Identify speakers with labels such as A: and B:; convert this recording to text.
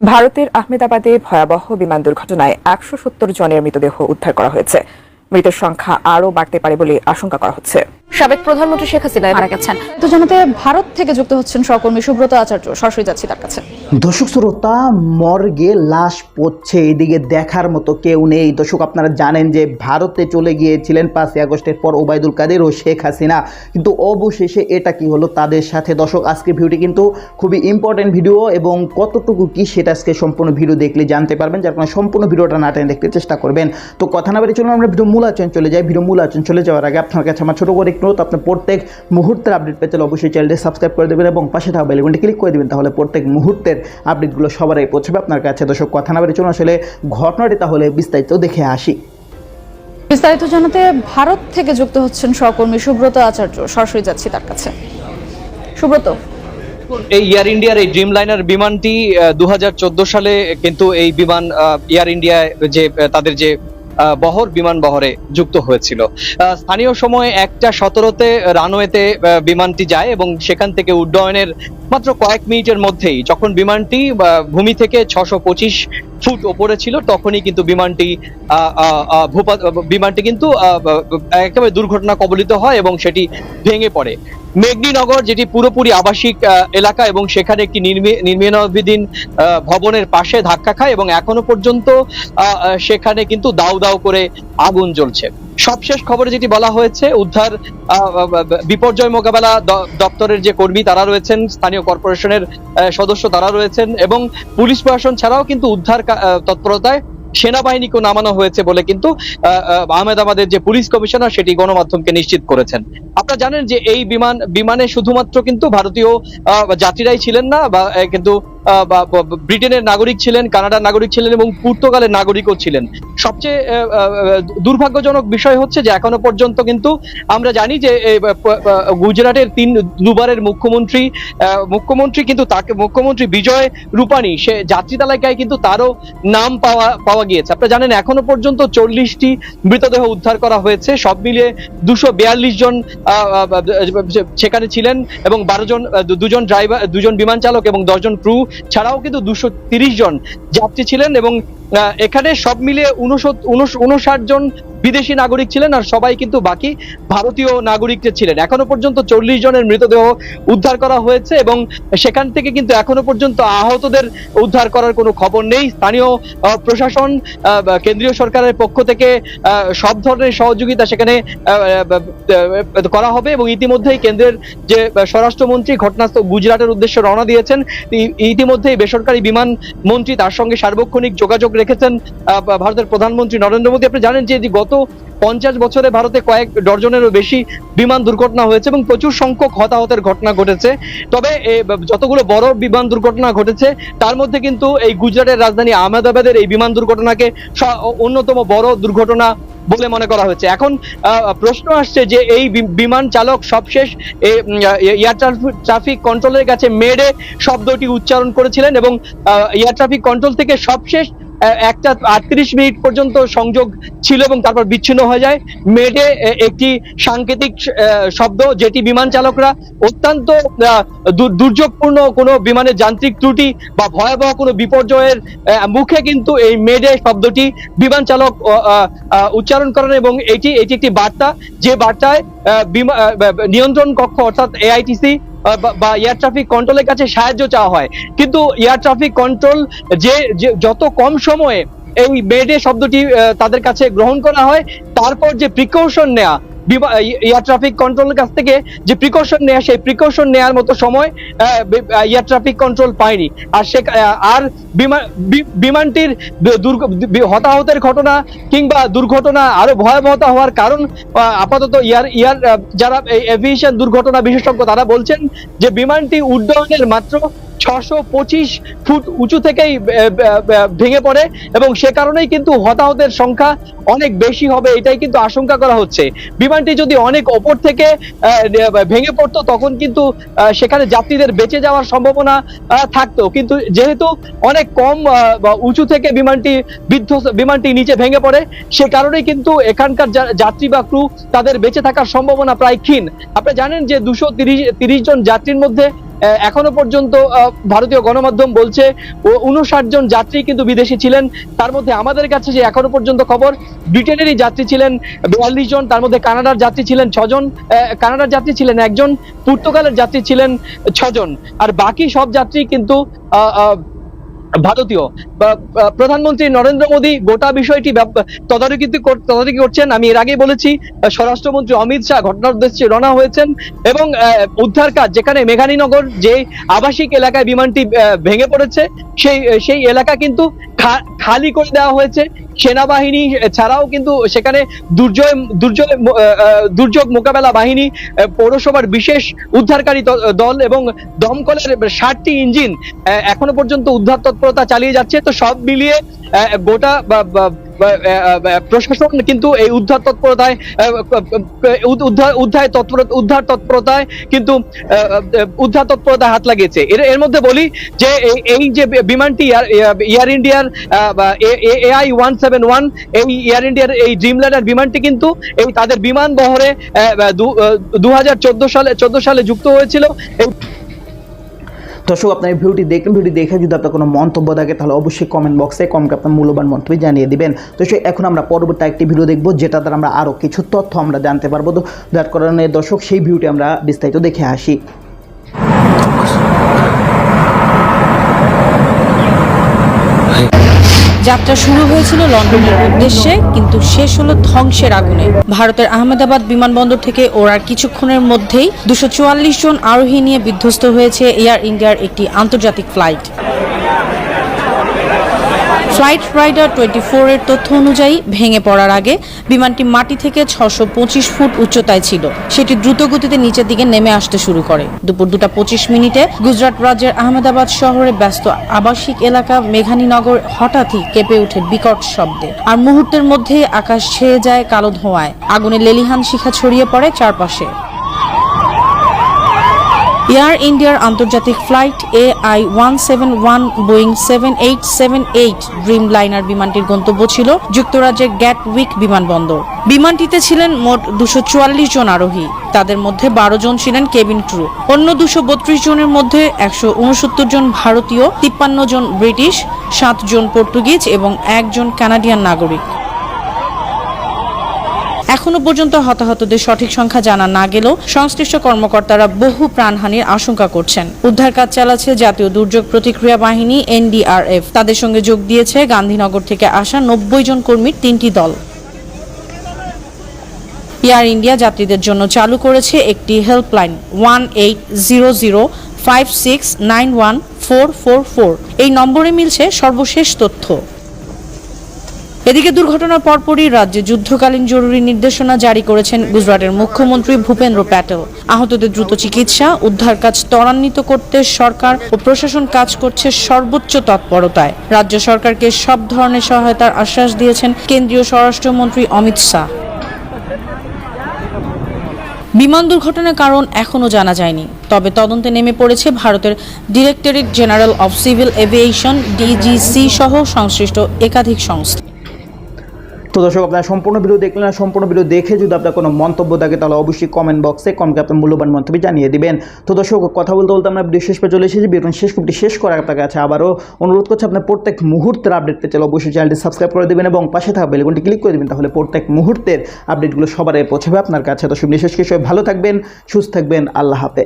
A: ভারতের আহমেদাবাদে ভয়াবহ বিমান দুর্ঘটনায় একশো সত্তর জনের মৃতদেহ উদ্ধার করা হয়েছে। মৃতের সংখ্যা আরও বাড়তে পারে বলে আশঙ্কা করা হচ্ছে।
B: সাবেক প্রধানমন্ত্রী শেখ হাসিনা মারা গেছেন।
C: তো জানাতে ভারত থেকে যুক্ত হচ্ছেন সহকর্মী সুব্রত আচার্য। সরাসরি যাচ্ছি তার কাছে।
D: দর্শক শ্রোতা মর্গে লাশ পড়ছে এদিকে দেখার মতো কেউ নেই। দর্শক আপনারা জানেন যে ভারতে চলে গিয়েছিলেন পাঁচই আগস্টের পর ওবায়দুল কাদের ও শেখ হাসিনা। কিন্তু অবশেষে এটা কি হলো তাদের সাথে? দর্শক আজকের ভিডিওটি কিন্তু খুবই ইম্পর্টেন্ট ভিডিও এবং কতটুকু কি সেটা আজকে সম্পূর্ণ ভিডিও দেখলে জানতে পারবেন। যার কারণে সম্পূর্ণ ভিডিওটা না টেনে দেখতে চেষ্টা করবেন। তো কথা না বেরিয়ে চলুন আমরা ভিডিও মূল আচরণ চলে যাই ভিডিও মূল আচরণ চলে যাওয়ার আগে আপনার কাছে আমার ছোটো করে একটু অনুরোধ, আপনার প্রত্যেক মুহূর্তের আপডেট পেতে হলে অবশ্যই চ্যানেলটি সাবস্ক্রাইব করে দেবেন এবং পাশে থাকা বেলগুনটি ক্লিক করে দেবেন। তাহলে প্রত্যেক মুহূর্তের আপডেটগুলো সবার আগে পৌঁছবে আপনার কাছে। দর্শক কথা না বেরিয়ে চলুন আসলে ঘটনাটি তাহলে বিস্তারিত দেখে আসি।
C: বিস্তারিত জানাতে ভারত থেকে যুক্ত হচ্ছেন সহকর্মী সুব্রত আচার্য। সরাসরি যাচ্ছি তার কাছে। সুব্রত।
E: এই এয়ার ইন্ডিয়ার এই ড্রিম লাইনার বিমানটি দুহাজার চোদ্দ সালে কিন্তু এই বিমান এয়ার ইন্ডিয়ায় যে তাদের যে বহর বিমান বহরে যুক্ত হয়েছিল। স্থানীয় সময় একটা সতেরোতে রানওয়েতে বিমানটি যায় এবং সেখান থেকে উড্ডয়নের মাত্র কয়েক মিনিটের মধ্যেই যখন বিমানটি ভূমি থেকে ছশো পঁচিশ ফুট ওপরে ছিল, তখনই কিন্তু বিমানটি বিমানটি কিন্তু একেবারে দুর্ঘটনা কবলিত হয় এবং সেটি ভেঙে পড়ে। মেঘনীনগর, যেটি পুরোপুরি আবাসিক এলাকা এবং সেখানে একটি নির্মি- নির্মাণাধীন ভবনের পাশে ধাক্কা খায় এবং এখনও পর্যন্ত সেখানে কিন্তু দাউ দাউ করে আগুন জ্বলছে। সবশেষ খবরে যেটি বলা হয়েছে উদ্ধার বিপর্যয় মোকাবেলা দপ্তরের যে কর্মী তারা রয়েছেন স্থানীয় কর্পোরেশনের সদস্য তারা রয়েছেন এবং পুলিশ প্রশাসন ছাড়াও কিন্তু উদ্ধার তৎপরতায় সেনাবাহিনীকেও নামানো হয়েছে বলে কিন্তু আহ, আহ, আহমেদাবাদের যে পুলিশ কমিশনার সেটি গণমাধ্যমকে নিশ্চিত করেছেন। আপনারা জানেন যে এই বিমান বিমানে শুধুমাত্র কিন্তু ভারতীয় যাত্রীরাই ছিলেন না বা কিন্তু ব্রিটেনের নাগরিক ছিলেন, কানাডার নাগরিক ছিলেন এবং পর্তুগালের নাগরিকও ছিলেন। সবচেয়ে দুর্ভাগ্যজনক বিষয় হচ্ছে যে এখনও পর্যন্ত কিন্তু আমরা জানি যে গুজরাটের তিন দুবারের মুখ্যমন্ত্রী মুখ্যমন্ত্রী কিন্তু তাকে, মুখ্যমন্ত্রী বিজয় রূপানী, সে যাত্রী তালিকায় কিন্তু তারও নাম পাওয়া পাওয়া গিয়েছে। আপনারা জানেন এখনও পর্যন্ত চল্লিশটি মৃতদেহ উদ্ধার করা হয়েছে, সব মিলিয়ে দুশো বিয়াল্লিশ জন সেখানে ছিলেন এবং বারো জন দুজন ড্রাইভার, দুজন বিমান চালক এবং দশজন ক্রু ছাড়াও কিন্তু দুশো জন যাত্রী ছিলেন এবং এখানে সব মিলিয়ে উনষাট জন বিদেশি নাগরিক ছিলেন আর সবাই কিন্তু বাকি ভারতীয় নাগরিক ছিলেন। এখনও পর্যন্ত চল্লিশ জনের মৃতদেহ উদ্ধার করা হয়েছে এবং সেখান থেকে কিন্তু এখনও পর্যন্ত আহতদের উদ্ধার করার কোনো খবর নেই। স্থানীয় প্রশাসন কেন্দ্রীয় সরকারের পক্ষ থেকে সব ধরনের সহযোগিতা সেখানে করা হবে এবং ইতিমধ্যেই কেন্দ্রের যে স্বরাষ্ট্রমন্ত্রী ঘটনাস্থল গুজরাটের উদ্দেশ্যে রওনা দিয়েছেন। ইতিমধ্যেই বেসরকারি বিমান মন্ত্রী তার সঙ্গে সার্বক্ষণিক যোগাযোগ রেখেছেন ভারতের প্রধানমন্ত্রী নরেন্দ্র মোদী। আপনি জানেন যে যে গত পঞ্চাশ বছরে ভারতে কয়েক ডজনেরও বেশি বিমান দুর্ঘটনা হয়েছে এবং প্রচুর সংখ্যক হতাহতের ঘটনা ঘটেছে। তবে যতগুলো বড় বিমান দুর্ঘটনা ঘটেছে, তার মধ্যে কিন্তু এই গুজরাটের রাজধানী আহমেদাবাদের এই বিমান দুর্ঘটনাকে অন্যতম বড় দুর্ঘটনা বলে মনে করা হচ্ছে। এখন প্রশ্ন আসছে যে এই বিমান চালক সবশেষ এয়ার ট্রাফিক কন্ট্রোলের কাছে মেডে শব্দটি উচ্চারণ করেছিলেন এবং এয়ার ট্রাফিক কন্ট্রোল থেকে সবশেষ একটা আটত্রিশ মিনিট পর্যন্ত সংযোগ ছিল এবং তারপর বিচ্ছিন্ন হয়ে যায়। মেডে একটি সাংকেতিক শব্দ যেটি বিমান চালকরা অত্যন্ত দুর্যোগপূর্ণ কোনো বিমানের যান্ত্রিক ত্রুটি বা ভয়াবহ কোনো বিপর্যয়ের মুখে কিন্তু এই মেডে শব্দটি বিমান চালক উচ্চারণ করেন এবং এটি এটি একটি বার্তা। যে বার্তায় নিয়ন্ত্রণ কক্ষ অর্থাৎ এআইটিসি বা এয়ার ট্রাফিক কন্ট্রোলের কাছে সাহায্য চাওয়া হয়। কিন্তু এয়ার ট্রাফিক কন্ট্রোল যে যত কম সময়ে এই মেডে শব্দটি তাদের কাছে গ্রহণ করা হয়, তারপর যে প্রিকশন নেওয়া এয়ার ট্রাফিক কন্ট্রোলের কাছ থেকে যে প্রিকশন নেওয়া সেই প্রিকশন নেওয়ার মতো সময় এয়ার ট্রাফিক কন্ট্রোল পায়নি। আর সে আর বিমান বিমানটির হতাহতের ঘটনা কিংবা দুর্ঘটনা আরও ভয়াবহতা হওয়ার কারণ আপাতত ইয়ার ইয়ার যারা এভিয়েশন দুর্ঘটনা বিশেষজ্ঞ তারা বলছেন যে বিমানটি উড্ডয়নের মাত্র ছশো ফুট উঁচু থেকেই ভেঙে পড়ে এবং সে কারণেই কিন্তু হতাহতের সংখ্যা অনেক বেশি হবে, এটাই কিন্তু আশঙ্কা করা হচ্ছে। বিমানটি যদি অনেক ওপর থেকে ভেঙে পড়তো, তখন কিন্তু সেখানে যাত্রীদের বেঁচে যাওয়ার সম্ভাবনা থাকতো। কিন্তু যেহেতু অনেক কম উঁচু থেকে বিমানটি বিধ্বস্ত, বিমানটি নিচে ভেঙে পড়ে, সে কারণেই কিন্তু এখানকার যাত্রী বা ক্রু তাদের বেঁচে থাকার সম্ভাবনা প্রায় ক্ষীণ। আপনি জানেন যে দুশো তিরিশ জন যাত্রীর মধ্যে এখনও পর্যন্ত ভারতীয় গণমাধ্যম বলছে উনষাট জন যাত্রী কিন্তু বিদেশি ছিলেন। তার মধ্যে আমাদের কাছে যে এখনও পর্যন্ত খবর, ব্রিটেনেরই যাত্রী ছিলেন বিয়াল্লিশ জন, তার মধ্যে কানাডার যাত্রী ছিলেন ছজন কানাডার যাত্রী ছিলেন একজন, পর্তুগালের যাত্রী ছিলেন ছজন। আর বাকি সব যাত্রী কিন্তু ভারতীয়। প্রধানমন্ত্রী নরেন্দ্র মোদী গোটা বিষয়টি তদারকি তদারকি করছেন। আমি এর আগে বলেছি স্বরাষ্ট্রমন্ত্রী অমিত শাহ ঘটনার উদ্দেশ্যে রওনা হয়েছেন এবং উদ্ধার কাজ যেখানে মেঘানীনগর যে আবাসিক এলাকায় বিমানটি ভেঙে পড়েছে, সেই সেই এলাকা কিন্তু খালি করে দেওয়া হয়েছে। সেনাবাহিনী ছাড়াও কিন্তু সেখানে দুর্যোগ দুর্যোগ দুর্যোগ মোকাবেলা বাহিনী পৌরসভার বিশেষ উদ্ধারকারী দল এবং দমকলের ষাটটি ইঞ্জিন এখনও পর্যন্ত উদ্ধার তৎপরতা চালিয়ে যাচ্ছে। তো সব মিলিয়ে গোটা প্রশাসন কিন্তু এই উদ্ধার তৎপরতায় উদ্ধার উদ্ধার তৎপরতা উদ্ধার তৎপরতায় কিন্তু উদ্ধার তৎপরতায় হাত লাগিয়েছে। এর এর মধ্যে বলি যে এই- এই যে বিমানটি এয়ার ইন্ডিয়ার এআই ওয়ান সেভেন ওয়ান, এই এয়ার ইন্ডিয়ার এই ড্রিমল্যান্ডার বিমানটি কিন্তু এই তাদের বিমান বহরে দু হাজার চোদ্দ সালে চোদ্দ সালে যুক্ত হয়েছিল। এই
D: দর্শক, আপনার ভিডিওটি দেখলেন ভিডিও দেখে যদি আপনার কোনো মন্তব্য থাকে, তাহলে অবশ্যই কমেন্ট বক্সে কমকে আপনার মূল্যবান মন্তব্য জানিয়ে দিবেন। সে এখন আমরা পরবর্তী একটি ভিডিও দেখব, যেটা দ্বারা আমরা আরও কিছু তথ্য আমরা জানতে পারব। তো, যার কারণে দর্শক, সেই ভিডিওটি আমরা বিস্তারিত দেখে আসি।
F: যাত্রা শুরু হয়েছিল লন্ডনের উদ্দেশ্যে, কিন্তু শেষ হলো ধ্বংসের আগুনে। ভারতের আহমেদাবাদ বিমানবন্দর থেকে ওড়ার কিছুক্ষণের মধ্যেই দুশো জন আরোহী নিয়ে বিধ্বস্ত হয়েছে এয়ার ইন্ডিয়ার একটি আন্তর্জাতিক ফ্লাইট। ফ্লাইট রাইডার টোয়েন্টি এর তথ্য অনুযায়ী ভেঙে পড়ার আগে বিমানটি মাটি থেকে ছশো পঁচিশ ফুট উচ্চতায় ছিল। সেটি দ্রুত গতিতে নিচের দিকে নেমে আসতে শুরু করে। দুপুর দুটা পঁচিশ মিনিটে গুজরাট রাজ্যের আহমেদাবাদ শহরে ব্যস্ত আবাসিক এলাকা মেঘানীনগর হঠাৎই কেঁপে ওঠে বিকট শব্দে। আর মুহূর্তের মধ্যে আকাশ ছেয়ে যায় কালো ধোঁয়ায়। আগুনে লেলিহান শিখা ছড়িয়ে পড়ে চারপাশে। এয়ার ইন্ডিয়ার আন্তর্জাতিক flight A I one seven one Boeing seven eight seven eight Dreamliner বিমানটির গন্তব্য ছিল যুক্তরাজ্যের গ্যাটউইক বিমানবন্দর। বিমানটিতে ছিলেন মোট দুশো চুয়াল্লিশ জন আরোহী। তাদের মধ্যে বারো জন ছিলেন কেবিন ক্রু। অন্য দুশো বত্রিশ জনের মধ্যে একশো উনসত্তর জন ভারতীয়, তিপ্পান্ন জন ব্রিটিশ, সাত জন পর্তুগিজ এবং একজন কানাডিয়ান নাগরিক। এখনও পর্যন্ত হতাহতদের সঠিক সংখ্যা জানা না গেলেও সংশ্লিষ্ট কর্মকর্তারা বহু প্রাণহানির আশঙ্কা করছেন। উদ্ধার কাজ চালাচ্ছে জাতীয় দুর্যোগ প্রতিক্রিয়া বাহিনী এনডিআরএফ। তাদের সঙ্গে যোগ দিয়েছে গান্ধীনগর থেকে আসা নব্বই জন কর্মীর তিনটি দল। এয়ার ইন্ডিয়া যাত্রীদের জন্য চালু করেছে একটি helpline one eight zero zero five six nine one four four four. এই নম্বরে মিলছে সর্বশেষ তথ্য। এদিকে দুর্ঘটনার পরপরই রাজ্যে যুদ্ধকালীন জরুরি নির্দেশনা জারি করেছেন গুজরাটের মুখ্যমন্ত্রী ভূপেন্দ্র প্যাটেল। আহতদের দ্রুত চিকিৎসা, উদ্ধার কাজ ত্বরান্বিত করতে সরকার ও প্রশাসন কাজ করছে সর্বোচ্চ তৎপরতায়। রাজ্য সরকারকে সব ধরনের সহায়তার আশ্বাস দিয়েছেন কেন্দ্রীয় স্বরাষ্ট্রমন্ত্রী অমিত শাহ। বিমান দুর্ঘটনার কারণ এখনও জানা যায়নি। তবে তদন্তে নেমে পড়েছে ভারতের Directorate General of Civil Aviation, DGC সহ সংশ্লিষ্ট একাধিক সংস্থা।
D: তো দর্শক, আপনারা সম্পূর্ণ ভিডিও দেখলেন আর সম্পূর্ণ ভিডিও দেখে যদি আপনার কোনো মন্তব্য থাকে, তাহলে অবশ্যই কমেন্ট বক্সে কমকে আপনার মূল্যবান মন্তব্য জানিয়ে দিবেন। তো দর্শক, কথা বলতে বলতে আমরা ভিডিও শেষ পে চলে এসেছি। ভিডিও শেষ করতে শেষ করার আপনার কাছে আবারও অনুরোধ করছি, আপনার প্রত্যেক মুহূর্তের আপডেট পেতে অবশ্যই চ্যানেলটি সাবস্ক্রাইব করে দেবেন এবং পাশে থাকা বেলগুনটি ক্লিক করে দেবেন, তাহলে প্রত্যেক মুহূর্তের আপডেটগুলো সবার পৌঁছাবে আপনার কাছে। দর্শক, বিশেষ কিছু ভালো থাকবেন, সুস্থ থাকবেন, আল্লাহ হাফেজ।